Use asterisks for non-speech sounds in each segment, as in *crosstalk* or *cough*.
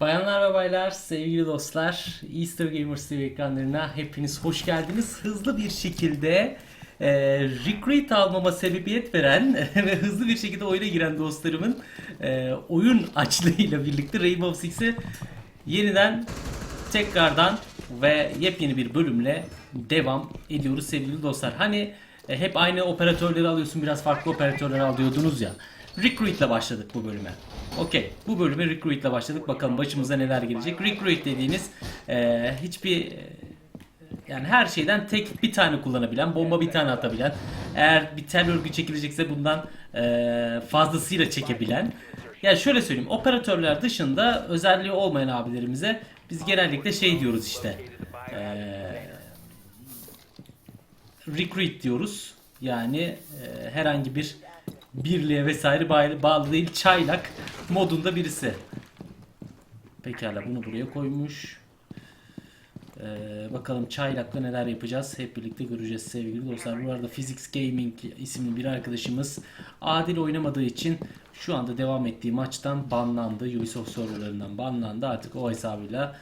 Bayanlar ve baylar, sevgili dostlar, Easter Gamers TV ekranlarına hepiniz hoş geldiniz. Hızlı bir şekilde e, recruit almama sebebiyet veren *laughs* ve hızlı bir şekilde oyuna giren dostlarımın e, oyun açlığıyla birlikte Rainbow Six'e yeniden tekrardan ve yepyeni bir bölümle devam ediyoruz sevgili dostlar. Hani e, hep aynı operatörleri alıyorsun biraz farklı operatörleri alıyordunuz ya. Recruit ile başladık bu bölüme. Okey. Bu bölüme Recruit ile başladık. Bakalım başımıza neler gelecek. Recruit dediğiniz e, hiçbir e, yani her şeyden tek bir tane kullanabilen, bomba bir tane atabilen, eğer bir tel örgü çekilecekse bundan e, fazlasıyla çekebilen. Ya şöyle söyleyeyim, operatörler dışında özelliği olmayan abilerimize biz genellikle şey diyoruz işte. E, recruit diyoruz. Yani e, herhangi bir birliğe vesaire bağlı, değil çaylak modunda birisi. Pekala bunu buraya koymuş. Ee, bakalım çaylakla neler yapacağız hep birlikte göreceğiz sevgili dostlar. Bu arada Physics Gaming isimli bir arkadaşımız adil oynamadığı için şu anda devam ettiği maçtan banlandı. Ubisoft serverlarından banlandı. Artık o hesabıyla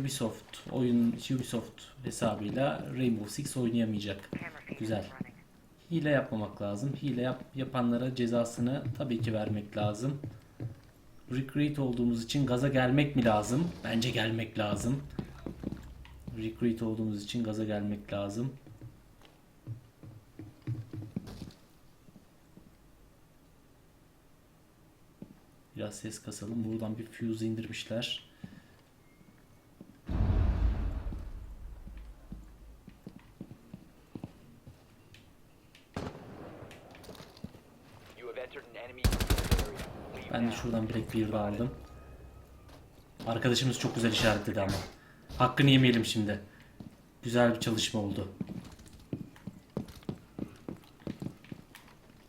Ubisoft oyun Ubisoft hesabıyla Rainbow Six oynayamayacak. Güzel. Hile yapmamak lazım. Hile yap, yapanlara cezasını tabii ki vermek lazım. Recruit olduğumuz için gaza gelmek mi lazım? Bence gelmek lazım. Recruit olduğumuz için gaza gelmek lazım. Biraz ses kasalım. Buradan bir fuse indirmişler. Ben de şuradan Black Beard'ı aldım. Arkadaşımız çok güzel işaretledi ama. Hakkını yemeyelim şimdi. Güzel bir çalışma oldu.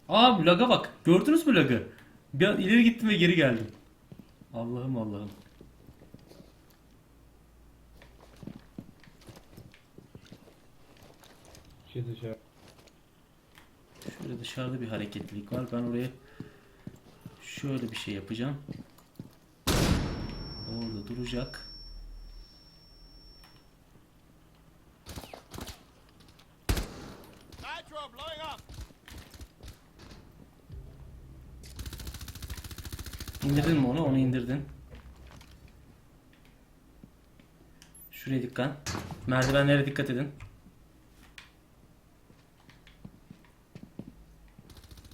Aa laga bak. Gördünüz mü lagı? Bir an ileri gittim ve geri geldim. Allah'ım Allah'ım. Şey dışarı. Şöyle dışarıda bir hareketlilik var. Ben oraya şöyle bir şey yapacağım. Orada duracak. İndirdin mi onu? Onu indirdin. Şuraya dikkat. Merdivenlere dikkat edin.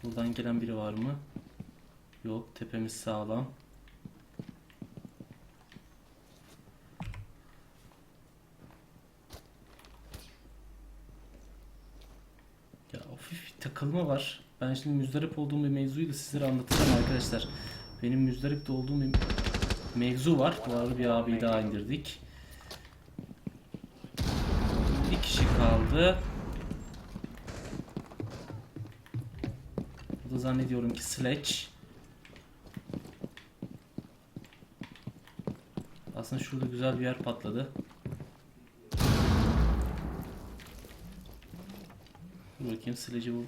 Buradan gelen biri var mı? Yok. Tepemiz sağlam. Ya hafif takılma var. Ben şimdi müzdarip olduğum bir mevzuyu da sizlere anlatacağım arkadaşlar. Benim müzdarip de olduğum bir mevzu var. Bu arada bir abiyi daha indirdik. Bir kişi kaldı. Bu da zannediyorum ki Sledge. Aslında şurada güzel bir yer patladı. Dur bakayım Sledge'i bu.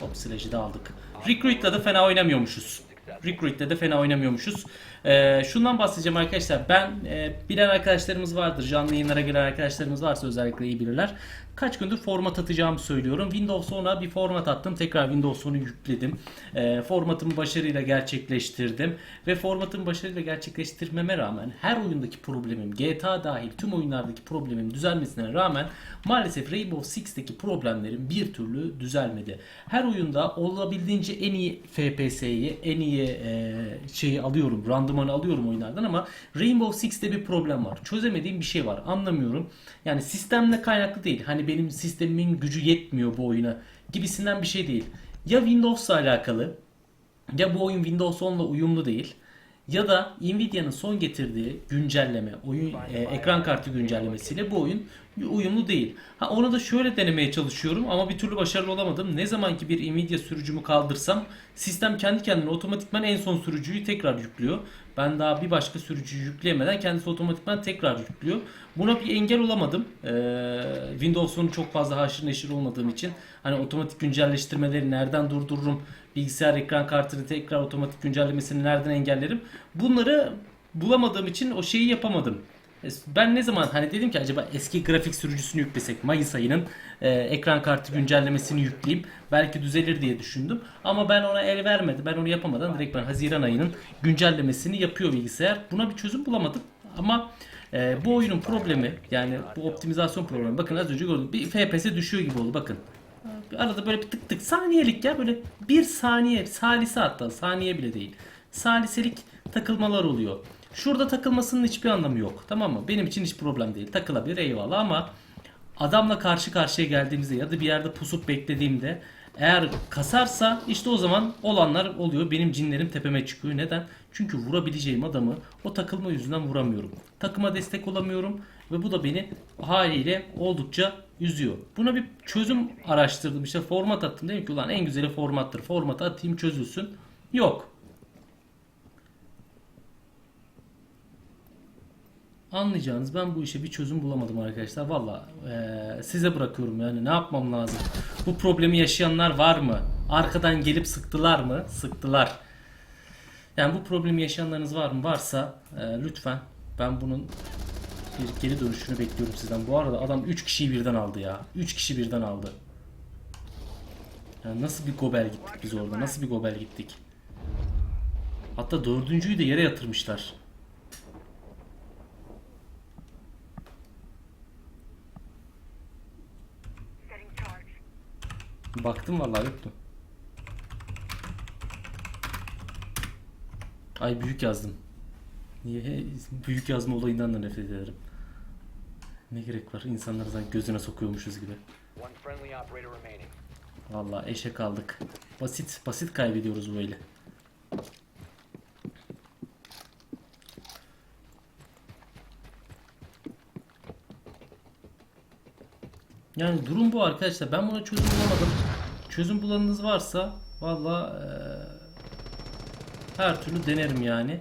Hop Sledge'i de aldık. Recruit'la da fena oynamıyormuşuz. Recruit'te de fena oynamıyormuşuz. Ee, şundan bahsedeceğim arkadaşlar. Ben e, bilen arkadaşlarımız vardır. Canlı yayınlara giren arkadaşlarımız varsa özellikle iyi bilirler. Kaç gündür format atacağımı söylüyorum. Windows 10'a bir format attım. Tekrar Windows 10'u yükledim. Ee, formatımı başarıyla gerçekleştirdim. Ve formatımı başarıyla gerçekleştirmeme rağmen her oyundaki problemim, GTA dahil tüm oyunlardaki problemim düzelmesine rağmen maalesef Rainbow Six'teki problemlerim bir türlü düzelmedi. Her oyunda olabildiğince en iyi FPS'yi, en iyi e, şeyi alıyorum, randımanı alıyorum oyunlardan ama Rainbow Six'te bir problem var. Çözemediğim bir şey var. Anlamıyorum. Yani sistemle kaynaklı değil. Hani benim sistemimin gücü yetmiyor bu oyuna gibisinden bir şey değil. Ya Windows'la alakalı ya bu oyun Windows 10'la uyumlu değil ya da Nvidia'nın son getirdiği güncelleme, oyun e, ekran kartı güncellemesiyle bu oyun uyumlu değil. Ha onu da şöyle denemeye çalışıyorum ama bir türlü başarılı olamadım. Ne zaman ki bir Nvidia sürücümü kaldırsam sistem kendi kendine otomatikman en son sürücüyü tekrar yüklüyor. Ben daha bir başka sürücüyü yükleyemeden kendisi otomatikman tekrar yüklüyor. Buna bir engel olamadım. Ee, Windows'un çok fazla haşır neşir olmadığım için hani otomatik güncelleştirmeleri nereden durdururum? Bilgisayar ekran kartını tekrar otomatik güncellemesini nereden engellerim? Bunları bulamadığım için o şeyi yapamadım. Ben ne zaman hani dedim ki acaba eski grafik sürücüsünü yüklesek Mayıs ayının e, ekran kartı güncellemesini yükleyeyim belki düzelir diye düşündüm. Ama ben ona el vermedim. Ben onu yapamadan direkt ben Haziran ayının güncellemesini yapıyor bilgisayar. Buna bir çözüm bulamadım. Ama e, bu oyunun problemi yani bu optimizasyon problemi bakın az önce gördüm bir FPS düşüyor gibi oldu bakın. Arada böyle bir tık tık saniyelik ya böyle bir saniye salise hatta saniye bile değil. Saliselik takılmalar oluyor. Şurada takılmasının hiçbir anlamı yok. Tamam mı? Benim için hiç problem değil. Takılabilir eyvallah ama adamla karşı karşıya geldiğimizde ya da bir yerde pusup beklediğimde eğer kasarsa işte o zaman olanlar oluyor. Benim cinlerim tepeme çıkıyor. Neden? Çünkü vurabileceğim adamı o takılma yüzünden vuramıyorum. Takıma destek olamıyorum ve bu da beni haliyle oldukça üzüyor. Buna bir çözüm araştırdım. İşte format attım. Dedim ki ulan en güzeli formattır. Formatı atayım çözülsün. Yok. Anlayacağınız ben bu işe bir çözüm bulamadım arkadaşlar. Valla eee, size bırakıyorum yani ne yapmam lazım? Bu problemi yaşayanlar var mı? Arkadan gelip sıktılar mı? Sıktılar. Yani bu problemi yaşayanlarınız var mı? Varsa eee, lütfen ben bunun bir geri dönüşünü bekliyorum sizden. Bu arada adam 3 kişiyi birden aldı ya. 3 kişi birden aldı. Yani nasıl bir gobel gittik biz orada? Nasıl bir gobel gittik? Hatta dördüncüyü de yere yatırmışlar. Baktım vallahi yoktu. Ay büyük yazdım. Niye? Büyük yazma olayından da nefret ederim. Ne gerek var? İnsanları sanki gözüne sokuyormuşuz gibi. Vallahi eşe kaldık. Basit, basit kaybediyoruz böyle. Yani durum bu arkadaşlar. Ben buna çözüm bulamadım. Çözüm bulanınız varsa vallahi eee, her türlü denerim yani.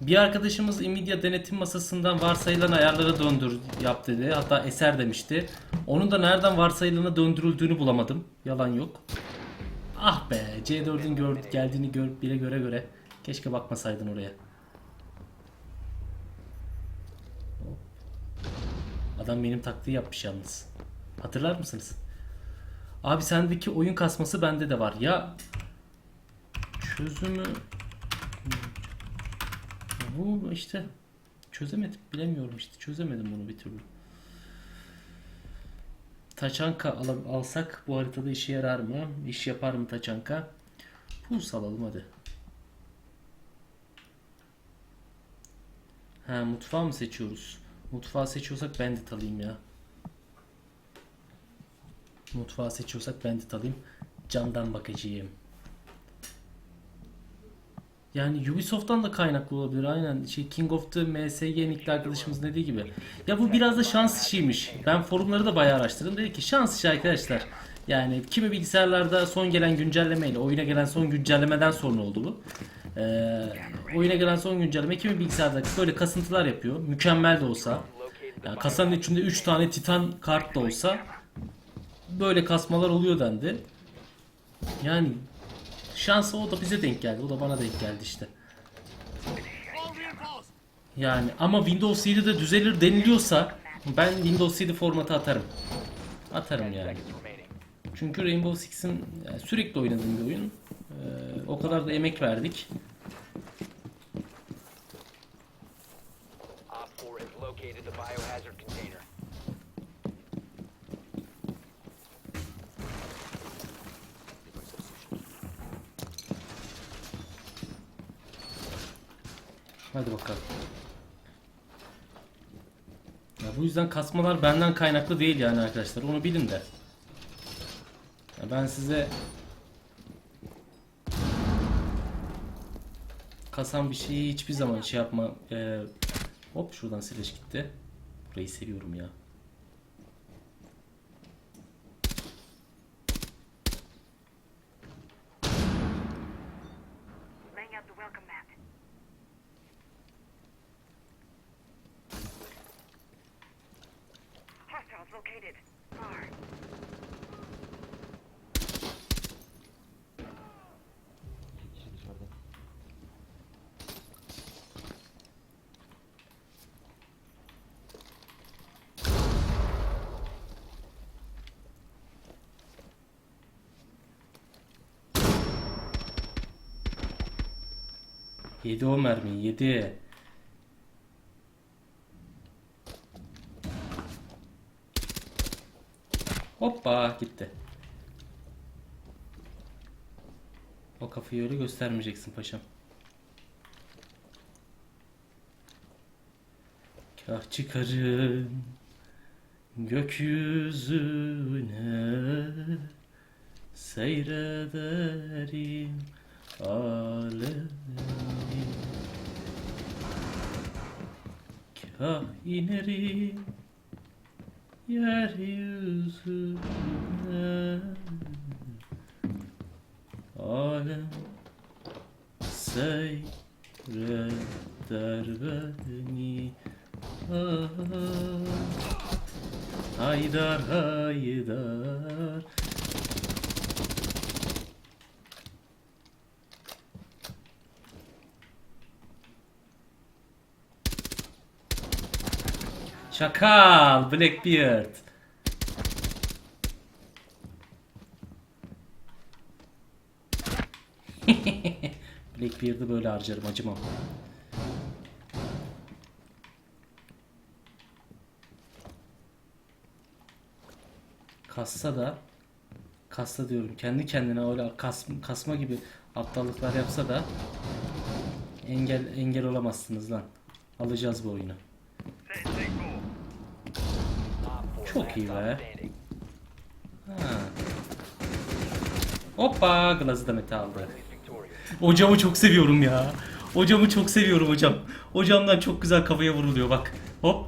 Bir arkadaşımız Nvidia denetim masasından varsayılan ayarlara döndür yap dedi. Hatta eser demişti. Onun da nereden varsayılana döndürüldüğünü bulamadım. Yalan yok. Ah be C4'ün gör, geldiğini gör, bile göre göre. Keşke bakmasaydın oraya. Adam benim taktiği yapmış yalnız. Hatırlar mısınız? Abi sendeki oyun kasması bende de var. Ya çözümü bu işte çözemedim. Bilemiyorum işte. Çözemedim bunu bir türlü. Taçanka al- alsak bu haritada işe yarar mı? İş yapar mı Taçanka? Puls alalım hadi. Ha mutfağı mı seçiyoruz? Mutfağı seçiyorsak bandit alayım ya. Mutfağı seçiyorsak bandit alayım. Camdan bakacağım. Yani Ubisoft'tan da kaynaklı olabilir aynen. Şey King of the MSG nickli arkadaşımız dediği gibi. Ya bu biraz da şans işiymiş. Ben forumları da bayağı araştırdım. Dedi ki şans işi arkadaşlar. Yani kimi bilgisayarlarda son gelen güncellemeyle oyuna gelen son güncellemeden sonra oldu bu. Ee, oyuna gelen son güncelleme kimi bilgisayarda böyle kasıntılar yapıyor. Mükemmel de olsa. Yani kasanın içinde 3 tane titan kart da olsa böyle kasmalar oluyor dendi. Yani şansı o da bize denk geldi. O da bana denk geldi işte. Yani ama Windows 7'de düzelir deniliyorsa ben Windows 7 formatı atarım. Atarım yani. Çünkü Rainbow Six'in yani sürekli oynadığım bir oyun. Ee, o kadar da emek verdik. Op 4 has located the biohazard container. Hadi bakalım. Ya bu yüzden kasmalar benden kaynaklı değil yani arkadaşlar. Onu bilin de. Ya ben size kasan bir şeyi hiçbir zaman şey yapma. Ee, hop şuradan sileş gitti. Burayı seviyorum ya. Welcome mat. Yedi o mermi yedi. Hoppa gitti. O kafayı öyle göstermeyeceksin paşam. Kah çıkarım gökyüzüne seyrederim alemi. Kah inerim yeryüzüne Alem seyreder beni. Ah, Haydar haydar Çakal Blackbeard *laughs* Blackbeard'ı böyle harcarım acımam. Kassa da kassa diyorum kendi kendine öyle kas, kasma gibi aptallıklar yapsa da engel engel olamazsınız lan. Alacağız bu oyunu. Op 4 Çok iyi be. Ha. Hoppa Glaz'ı da Mete aldı. Hocamı çok seviyorum ya. Hocamı çok seviyorum hocam. Hocamdan çok güzel kafaya vuruluyor bak. Hop.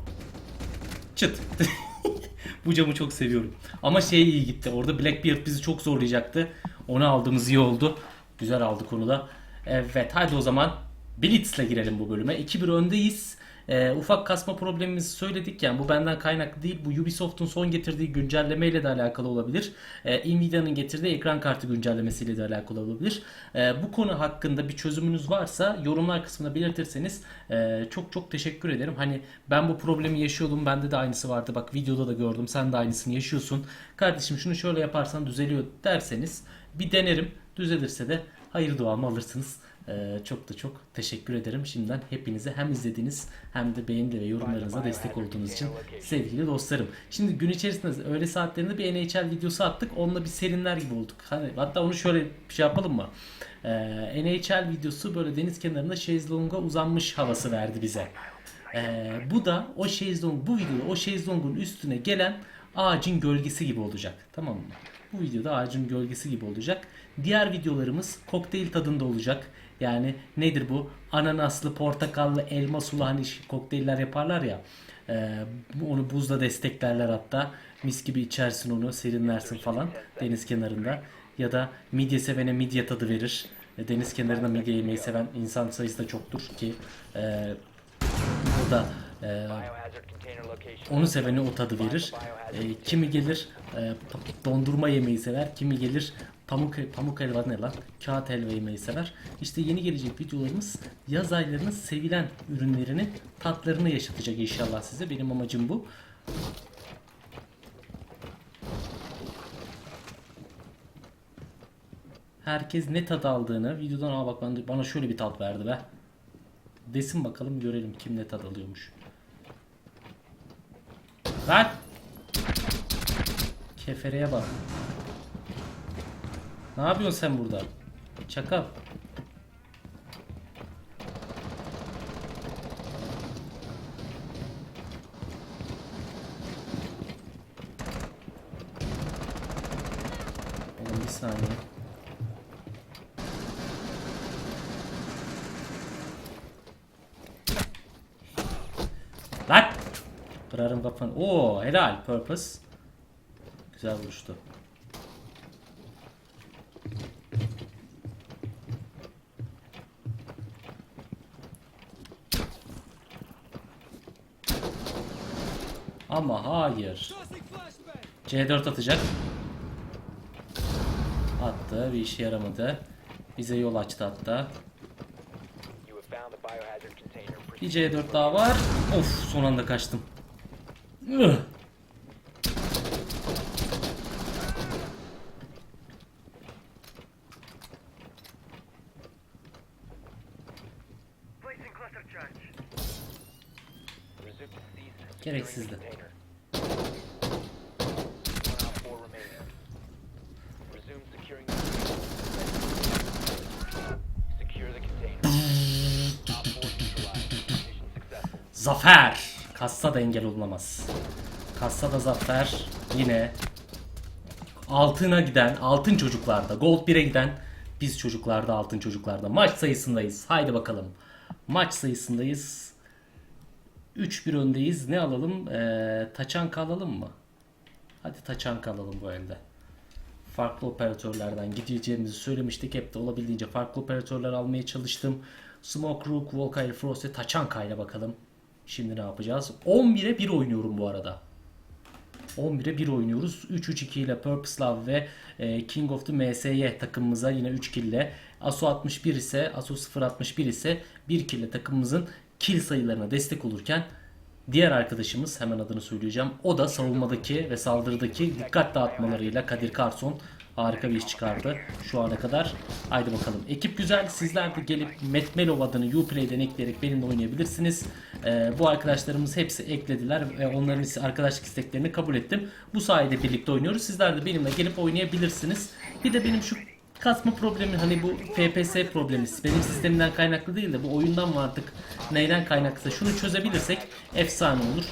Çıt. *laughs* Bu camı çok seviyorum. Ama şey iyi gitti. Orada Blackbeard bizi çok zorlayacaktı. Onu aldığımız iyi oldu. Güzel aldık onu da. Evet hadi o zaman Blitz'le girelim bu bölüme. 2-1 öndeyiz. Ee, ufak kasma problemimizi söyledik yani bu benden kaynaklı değil bu Ubisoft'un son getirdiği güncellemeyle de alakalı olabilir. Ee, Nvidia'nın getirdiği ekran kartı güncellemesiyle de alakalı olabilir. Ee, bu konu hakkında bir çözümünüz varsa yorumlar kısmına belirtirseniz e, çok çok teşekkür ederim. Hani ben bu problemi yaşıyordum bende de aynısı vardı bak videoda da gördüm sen de aynısını yaşıyorsun. Kardeşim şunu şöyle yaparsan düzeliyor derseniz bir denerim düzelirse de hayır duamı alırsınız. Ee, çok da çok teşekkür ederim. Şimdiden hepinize hem izlediğiniz hem de beğeni ve yorumlarınıza destek olduğunuz için sevgili dostlarım. Şimdi gün içerisinde öğle saatlerinde bir NHL videosu attık. Onunla bir serinler gibi olduk. Hani hatta onu şöyle bir şey yapalım mı? Ee, NHL videosu böyle deniz kenarında şezlonga uzanmış havası verdi bize. Ee, bu da o şezlong bu videoda o şezlongun üstüne gelen ağacın gölgesi gibi olacak. Tamam mı? Bu videoda ağacın gölgesi gibi olacak. Diğer videolarımız kokteyl tadında olacak. Yani nedir bu? Ananaslı, portakallı, elma sulu hani kokteyller yaparlar ya. Ee, onu buzla desteklerler hatta. Mis gibi içersin onu, serinlersin falan deniz kenarında. Ya da midye sevene midye tadı verir. Deniz kenarında midye yemeyi seven insan sayısı da çoktur ki e, o da e. onu seveni o tadı verir. E, kimi gelir e, dondurma yemeyi sever, kimi gelir pamuk pamuk helva ne lan? Kağıt helva yemeyi sever. İşte yeni gelecek videolarımız yaz aylarının sevilen ürünlerini, tatlarını yaşatacak inşallah size. Benim amacım bu. Herkes ne tat aldığını videodan aa bak bana şöyle bir tat verdi be. Desin bakalım görelim kim ne tat alıyormuş. Lan! Kefereye bak. Ne yapıyorsun sen burada? Çakal. Oğlum bir saniye. Lan! Kırarım kafanı. Oo helal purpose. Güzel vuruştu. Ama hayır. C4 atacak. Attı. Bir işe yaramadı. Bize yol açtı hatta. Bir C4 daha var. Of son anda kaçtım. Ugh. Kassa da engel olunamaz. Kassa da zafer. Yine altına giden altın çocuklarda. Gold 1'e giden biz çocuklarda altın çocuklarda. Maç sayısındayız. Haydi bakalım. Maç sayısındayız. 3-1 öndeyiz. Ne alalım? Ee, taçanka alalım mı? Hadi taçanka alalım bu elde. Farklı operatörlerden gideceğimizi söylemiştik. Hep de olabildiğince farklı operatörler almaya çalıştım. Smoke Rook, Volkay Frost ve Taçanka ile bakalım. Şimdi ne yapacağız? 11'e 1 oynuyorum bu arada. 11'e 1 oynuyoruz. 3-3-2 ile Purpose Love ve e, King of the MSY takımımıza yine 3 kill ile ASO 61 ise ASO 061 ise 1 kill ile takımımızın kill sayılarına destek olurken diğer arkadaşımız hemen adını söyleyeceğim. O da savunmadaki ve saldırıdaki dikkat dağıtmalarıyla Kadir Karson harika bir iş çıkardı şu ana kadar. Haydi bakalım. Ekip güzel. Sizler de gelip Metmelov adını Uplay'den ekleyerek benimle oynayabilirsiniz. Ee, bu arkadaşlarımız hepsi eklediler ve onların arkadaşlık isteklerini kabul ettim. Bu sayede birlikte oynuyoruz. Sizler de benimle gelip oynayabilirsiniz. Bir de benim şu kasma problemi hani bu FPS problemi benim sistemimden kaynaklı değil de bu oyundan mı artık neyden kaynaklısa şunu çözebilirsek efsane olur.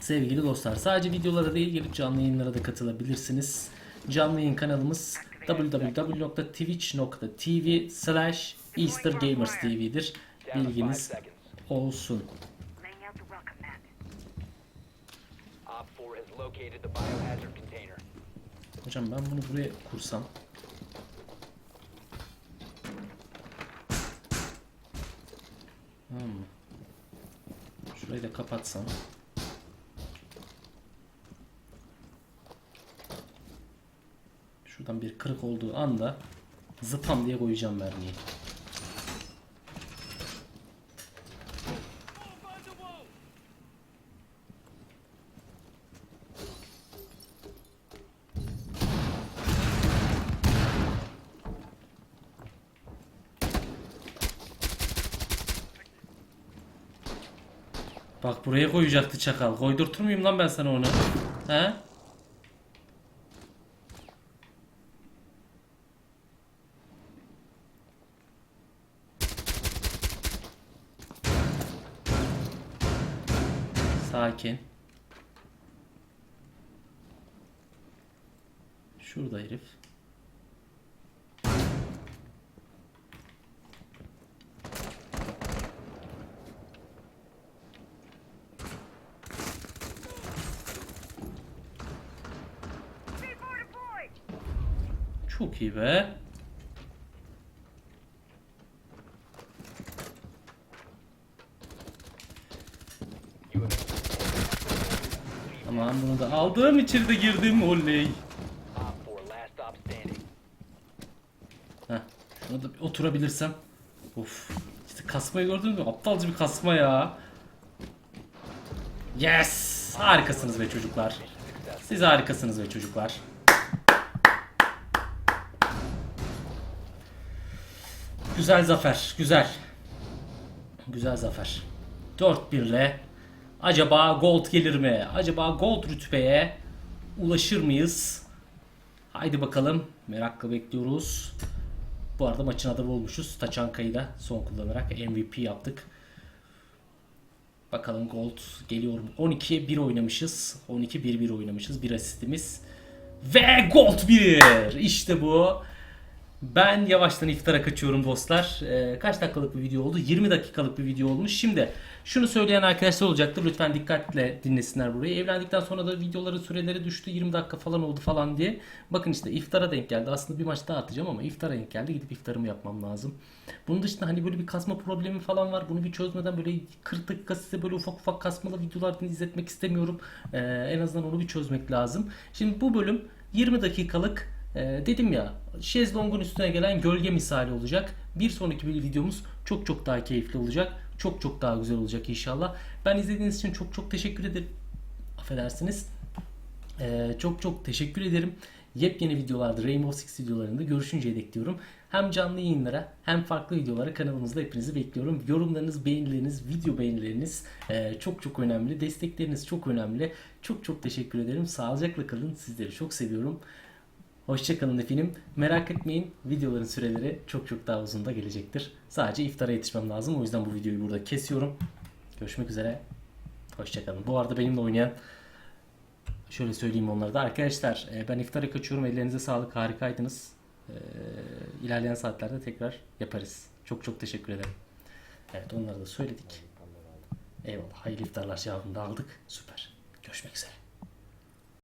Sevgili dostlar sadece videolara değil gelip canlı yayınlara da katılabilirsiniz. Canlı yayın kanalımız www.twitch.tv slash five Bilginiz olsun. Hocam ben bunu buraya kursam. Mı? Şurayı da kapatsam. Şuradan bir kırık olduğu anda zıpam diye koyacağım mermiyi. Bak buraya koyacaktı çakal. Koydurtur muyum lan ben sana onu? He? Sakin. Şurada herif. C4 deployed! Çok iyi be. Bunu da aldım içeri de girdim oley. Heh, şuna da bir oturabilirsem. Of. İşte kasmayı gördün mü? Aptalca bir kasma ya. Yes! Harikasınız be çocuklar. Siz harikasınız be çocuklar. Güzel zafer, güzel. Güzel zafer. 4-1 ile acaba gold gelir mi? Acaba gold rütbeye ulaşır mıyız? Haydi bakalım. Merakla bekliyoruz. Bu arada maçın adamı olmuşuz. Taçanka'yı da son kullanarak MVP yaptık. Bakalım Gold geliyor mu? 12'ye 1 oynamışız. 12-1-1 oynamışız. Bir asistimiz. Ve Gold 1! İşte bu. Ben yavaştan iftara kaçıyorum dostlar. Ee, kaç dakikalık bir video oldu? 20 dakikalık bir video olmuş. Şimdi şunu söyleyen arkadaşlar olacaktır. Lütfen dikkatle dinlesinler burayı. Evlendikten sonra da videoların süreleri düştü. 20 dakika falan oldu falan diye. Bakın işte iftara denk geldi. Aslında bir maç daha atacağım ama iftara denk geldi. Gidip iftarımı yapmam lazım. Bunun dışında hani böyle bir kasma problemi falan var. Bunu bir çözmeden böyle 40 dakika size böyle ufak ufak kasmalı videolardan izletmek istemiyorum. Ee, en azından onu bir çözmek lazım. Şimdi bu bölüm 20 dakikalık ee, dedim ya şezlongun üstüne gelen gölge misali olacak. Bir sonraki bir videomuz çok çok daha keyifli olacak. Çok çok daha güzel olacak inşallah. Ben izlediğiniz için çok çok teşekkür ederim. Affedersiniz. Ee, çok çok teşekkür ederim. yepyeni videolarda Rainbow Six videolarında görüşünceye dek diyorum. Hem canlı yayınlara hem farklı videolara kanalımızda hepinizi bekliyorum. Yorumlarınız, beğenileriniz, video beğenileriniz e, çok çok önemli. Destekleriniz çok önemli. Çok çok teşekkür ederim. Sağlıcakla kalın. Sizleri çok seviyorum. Hoşçakalın efendim. Merak etmeyin videoların süreleri çok çok daha uzun da gelecektir. Sadece iftara yetişmem lazım. O yüzden bu videoyu burada kesiyorum. Görüşmek üzere. Hoşçakalın. Bu arada benimle oynayan şöyle söyleyeyim onlara da. Arkadaşlar e, ben iftara kaçıyorum. Ellerinize sağlık. Harikaydınız. E, ilerleyen saatlerde tekrar yaparız. Çok çok teşekkür ederim. Evet onları da söyledik. Eyvallah. Hayırlı iftarlar cevabını da aldık. Süper. Görüşmek üzere.